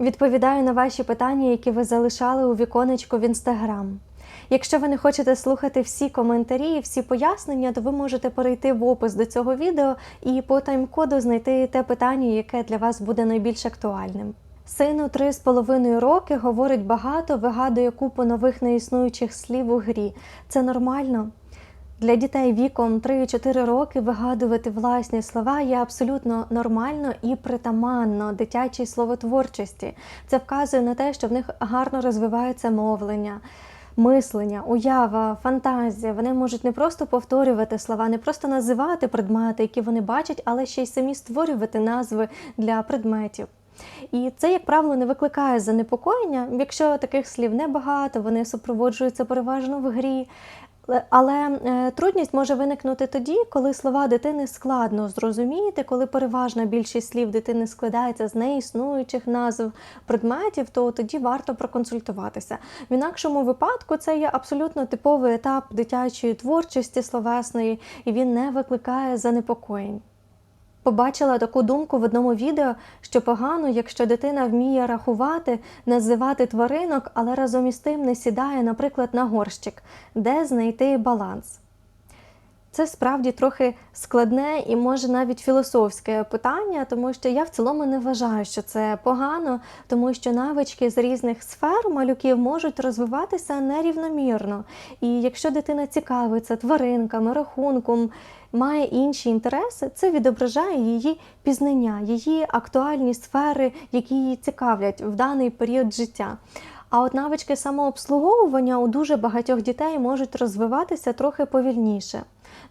Відповідаю на ваші питання, які ви залишали у віконечку в інстаграм. Якщо ви не хочете слухати всі коментарі і всі пояснення, то ви можете перейти в опис до цього відео і по тайм-коду знайти те питання, яке для вас буде найбільш актуальним. Сину 3,5 роки говорить багато, вигадує купу нових неіснуючих слів у грі. Це нормально. Для дітей віком 3-4 роки вигадувати власні слова є абсолютно нормально і притаманно дитячій словотворчості. Це вказує на те, що в них гарно розвивається мовлення. Мислення, уява, фантазія. Вони можуть не просто повторювати слова, не просто називати предмети, які вони бачать, але ще й самі створювати назви для предметів. І це, як правило, не викликає занепокоєння, якщо таких слів небагато, вони супроводжуються переважно в грі. Але е, трудність може виникнути тоді, коли слова дитини складно зрозуміти, коли переважна більшість слів дитини складається з неіснуючих назв предметів, то тоді варто проконсультуватися. В інакшому випадку це є абсолютно типовий етап дитячої творчості словесної, і він не викликає занепокоєнь. Побачила таку думку в одному відео, що погано, якщо дитина вміє рахувати, називати тваринок, але разом із тим не сідає, наприклад, на горщик, де знайти баланс. Це справді трохи складне і може навіть філософське питання, тому що я в цілому не вважаю, що це погано, тому що навички з різних сфер малюків можуть розвиватися нерівномірно. І якщо дитина цікавиться тваринками, рахунком, має інші інтереси, це відображає її пізнання, її актуальні сфери, які її цікавлять в даний період життя. А от навички самообслуговування у дуже багатьох дітей можуть розвиватися трохи повільніше.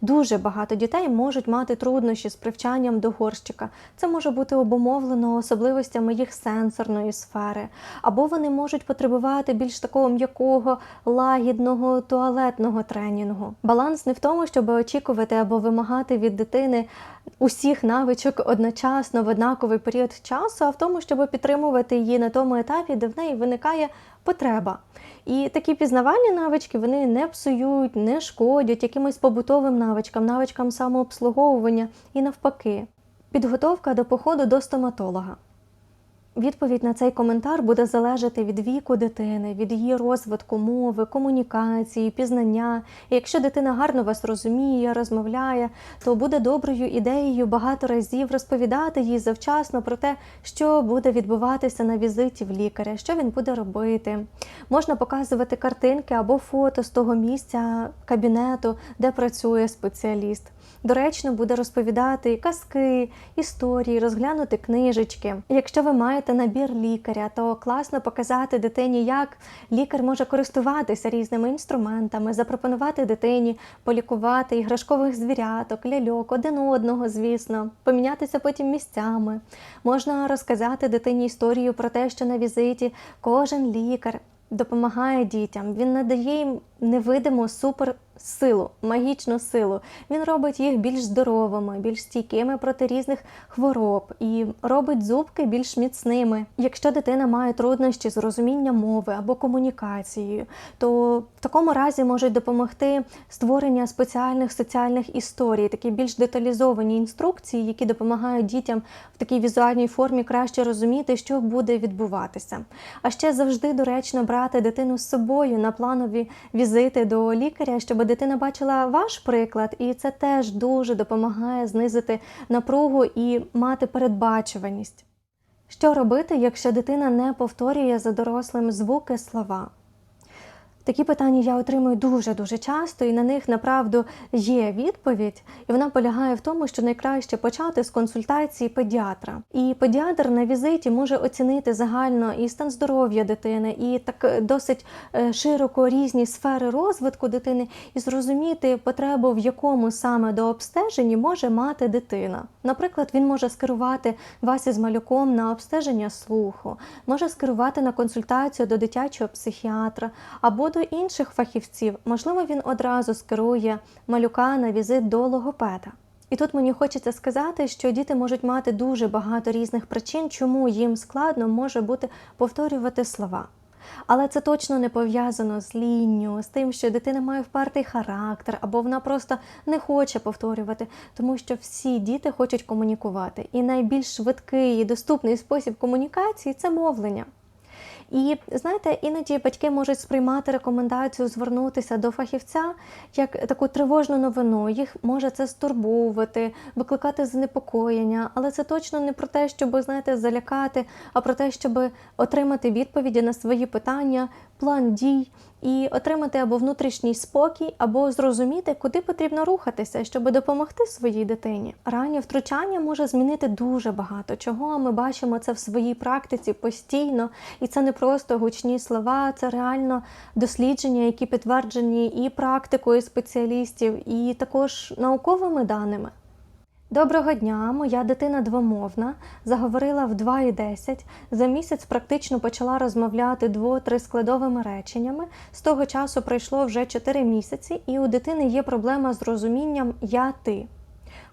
Дуже багато дітей можуть мати труднощі з привчанням до горщика. Це може бути обумовлено особливостями їх сенсорної сфери, або вони можуть потребувати більш такого м'якого, лагідного туалетного тренінгу. Баланс не в тому, щоб очікувати або вимагати від дитини усіх навичок одночасно в однаковий період часу, а в тому, щоб підтримувати її на тому етапі, де в неї виникає потреба. І такі пізнавальні навички вони не псують, не шкодять якимось побутовим навичкам, навичкам самообслуговування і навпаки. Підготовка до походу до стоматолога. Відповідь на цей коментар буде залежати від віку дитини, від її розвитку мови, комунікації, пізнання. І якщо дитина гарно вас розуміє, розмовляє, то буде доброю ідеєю багато разів розповідати їй завчасно про те, що буде відбуватися на візиті в лікаря, що він буде робити. Можна показувати картинки або фото з того місця кабінету, де працює спеціаліст. Доречно буде розповідати казки, історії, розглянути книжечки. Якщо ви маєте набір лікаря, то класно показати дитині, як лікар може користуватися різними інструментами, запропонувати дитині полікувати іграшкових звіряток, ляльок, один одного, звісно, помінятися потім місцями. Можна розказати дитині історію про те, що на візиті кожен лікар допомагає дітям, він надає їм невидиму суперсилу, магічну силу. Він робить їх більш здоровими, більш стійкими проти різних хвороб і робить зубки більш міцними. Якщо дитина має труднощі з розумінням мови або комунікацією, то в такому разі можуть допомогти створення спеціальних соціальних історій, такі більш деталізовані інструкції, які допомагають дітям в такій візуальній формі краще розуміти, що буде відбуватися. А ще завжди доречно брати дитину з собою на планові візити до лікаря, щоб дитина бачила ваш приклад, і це теж дуже допомагає знизити напругу і мати передбачуваність. Що робити, якщо дитина не повторює за дорослим звуки слова? Такі питання я отримую дуже-дуже часто, і на них направду є відповідь, і вона полягає в тому, що найкраще почати з консультації педіатра. І педіатр на візиті може оцінити загально і стан здоров'я дитини, і так досить е, широко різні сфери розвитку дитини, і зрозуміти потребу, в якому саме до обстеження може мати дитина. Наприклад, він може скерувати вас із малюком на обстеження слуху, може скерувати на консультацію до дитячого психіатра або до інших фахівців, можливо, він одразу скерує малюка на візит до логопеда. І тут мені хочеться сказати, що діти можуть мати дуже багато різних причин, чому їм складно може бути повторювати слова. Але це точно не пов'язано з лінню, з тим, що дитина має впертий характер, або вона просто не хоче повторювати, тому що всі діти хочуть комунікувати. І найбільш швидкий і доступний спосіб комунікації це мовлення. І знаєте, іноді батьки можуть сприймати рекомендацію звернутися до фахівця як таку тривожну новину. Їх може це стурбовувати, викликати занепокоєння, але це точно не про те, щоб знаєте, залякати, а про те, щоб отримати відповіді на свої питання, план дій і отримати або внутрішній спокій, або зрозуміти, куди потрібно рухатися, щоб допомогти своїй дитині. Раннє втручання може змінити дуже багато чого. Ми бачимо це в своїй практиці постійно, і це не просто гучні слова, це реально дослідження, які підтверджені і практикою спеціалістів, і також науковими даними. Доброго дня, моя дитина двомовна, заговорила в 2,10. За місяць практично почала розмовляти дво-три складовими реченнями. З того часу пройшло вже 4 місяці, і у дитини є проблема з розумінням я ти.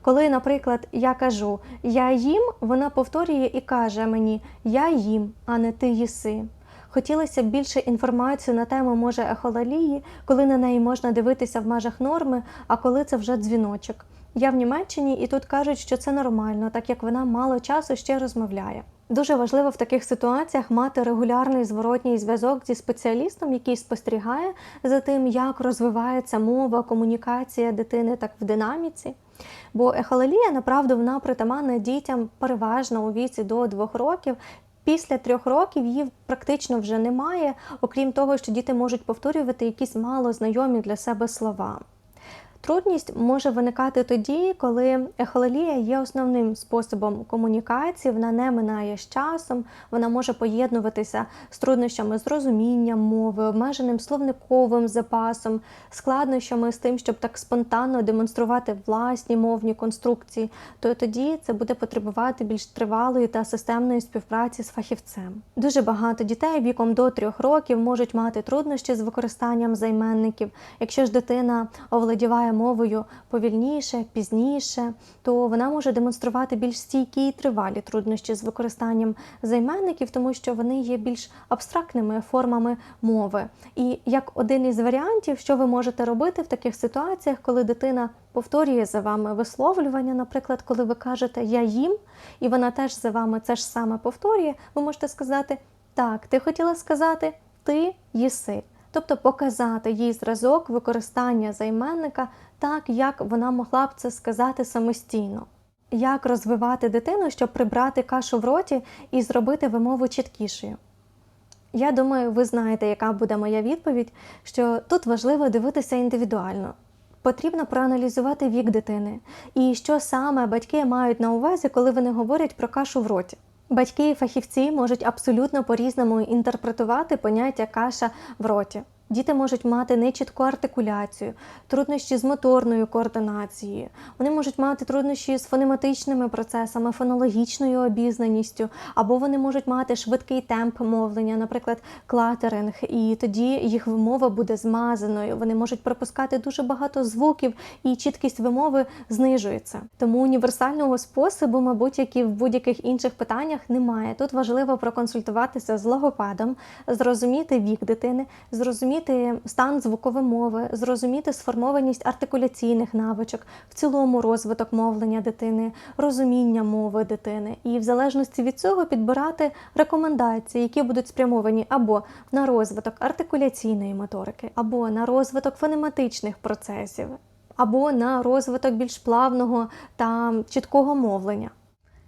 Коли, наприклад, я кажу я їм, вона повторює і каже мені Я їм, а не ти їси. Хотілося б більше інформації на тему може ехолалії, коли на неї можна дивитися в межах норми, а коли це вже дзвіночок. Я в Німеччині і тут кажуть, що це нормально, так як вона мало часу ще розмовляє. Дуже важливо в таких ситуаціях мати регулярний зворотній зв'язок зі спеціалістом, який спостерігає за тим, як розвивається мова, комунікація дитини так в динаміці. Бо ехолалія, направду, вона притаманна дітям переважно у віці до двох років. Після трьох років її практично вже немає, окрім того, що діти можуть повторювати якісь мало знайомі для себе слова. Трудність може виникати тоді, коли ехололія є основним способом комунікації, вона не минає з часом, вона може поєднуватися з труднощами з розумінням мови, обмеженим словниковим запасом, складнощами з тим, щоб так спонтанно демонструвати власні мовні конструкції, то тоді це буде потребувати більш тривалої та системної співпраці з фахівцем. Дуже багато дітей віком до трьох років можуть мати труднощі з використанням займенників. Якщо ж дитина овладіває мовою повільніше, пізніше, то вона може демонструвати більш стійкі і тривалі труднощі з використанням займенників, тому що вони є більш абстрактними формами мови. І як один із варіантів, що ви можете робити в таких ситуаціях, коли дитина повторює за вами висловлювання, наприклад, коли ви кажете Я їм, і вона теж за вами це ж саме повторює, ви можете сказати Так, ти хотіла сказати ти їси тобто показати їй зразок використання займенника так, як вона могла б це сказати самостійно. Як розвивати дитину, щоб прибрати кашу в роті і зробити вимову чіткішою? Я думаю, ви знаєте, яка буде моя відповідь, що тут важливо дивитися індивідуально. Потрібно проаналізувати вік дитини і що саме батьки мають на увазі, коли вони говорять про кашу в роті. Батьки і фахівці можуть абсолютно по-різному інтерпретувати поняття каша в роті. Діти можуть мати нечітку артикуляцію, труднощі з моторною координацією. Вони можуть мати труднощі з фонематичними процесами, фонологічною обізнаністю, або вони можуть мати швидкий темп мовлення, наприклад, клатеринг, і тоді їх вимова буде змазаною. Вони можуть пропускати дуже багато звуків, і чіткість вимови знижується. Тому універсального способу, мабуть, як і в будь-яких інших питаннях, немає. Тут важливо проконсультуватися з логопедом, зрозуміти вік дитини, зрозуміти зрозуміти стан звукової мови, зрозуміти сформованість артикуляційних навичок, в цілому розвиток мовлення дитини, розуміння мови дитини, і в залежності від цього підбирати рекомендації, які будуть спрямовані або на розвиток артикуляційної моторики, або на розвиток фонематичних процесів, або на розвиток більш плавного та чіткого мовлення.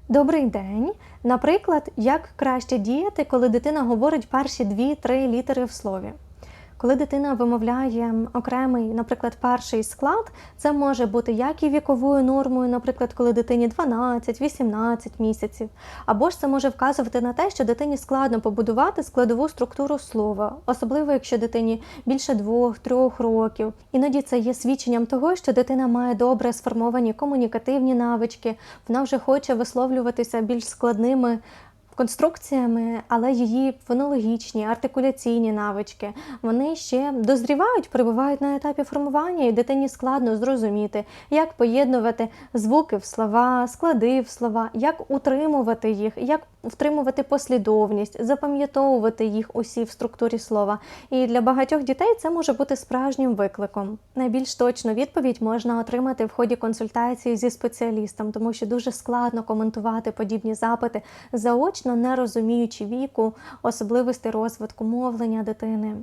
Добрий день. Наприклад, як краще діяти, коли дитина говорить перші дві-три літери в слові. Коли дитина вимовляє окремий, наприклад, перший склад, це може бути як і віковою нормою, наприклад, коли дитині 12-18 місяців, або ж це може вказувати на те, що дитині складно побудувати складову структуру слова, особливо якщо дитині більше 2-3 років. Іноді це є свідченням того, що дитина має добре сформовані комунікативні навички, вона вже хоче висловлюватися більш складними конструкціями, але її фонологічні, артикуляційні навички вони ще дозрівають, перебувають на етапі формування, і дитині складно зрозуміти, як поєднувати звуки в слова, склади в слова, як утримувати їх, як втримувати послідовність, запам'ятовувати їх усі в структурі слова. І для багатьох дітей це може бути справжнім викликом. Найбільш точну відповідь можна отримати в ході консультації зі спеціалістом, тому що дуже складно коментувати подібні запити, заочно не розуміючи віку, особливостей розвитку мовлення дитини.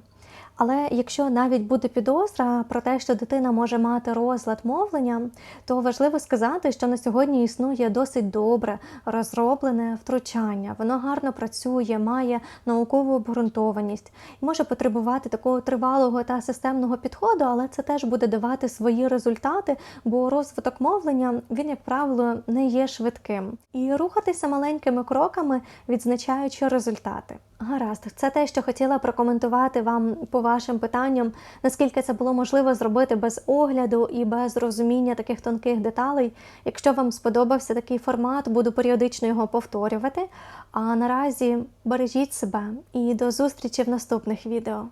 Але якщо навіть буде підозра про те, що дитина може мати розлад мовлення, то важливо сказати, що на сьогодні існує досить добре розроблене втручання. Воно гарно працює, має наукову обґрунтованість і може потребувати такого тривалого та системного підходу, але це теж буде давати свої результати, бо розвиток мовлення він, як правило, не є швидким. І рухатися маленькими кроками, відзначаючи результати. Гаразд, це те, що хотіла прокоментувати вам по вашим питанням, наскільки це було можливо зробити без огляду і без розуміння таких тонких деталей. Якщо вам сподобався такий формат, буду періодично його повторювати. А наразі бережіть себе і до зустрічі в наступних відео.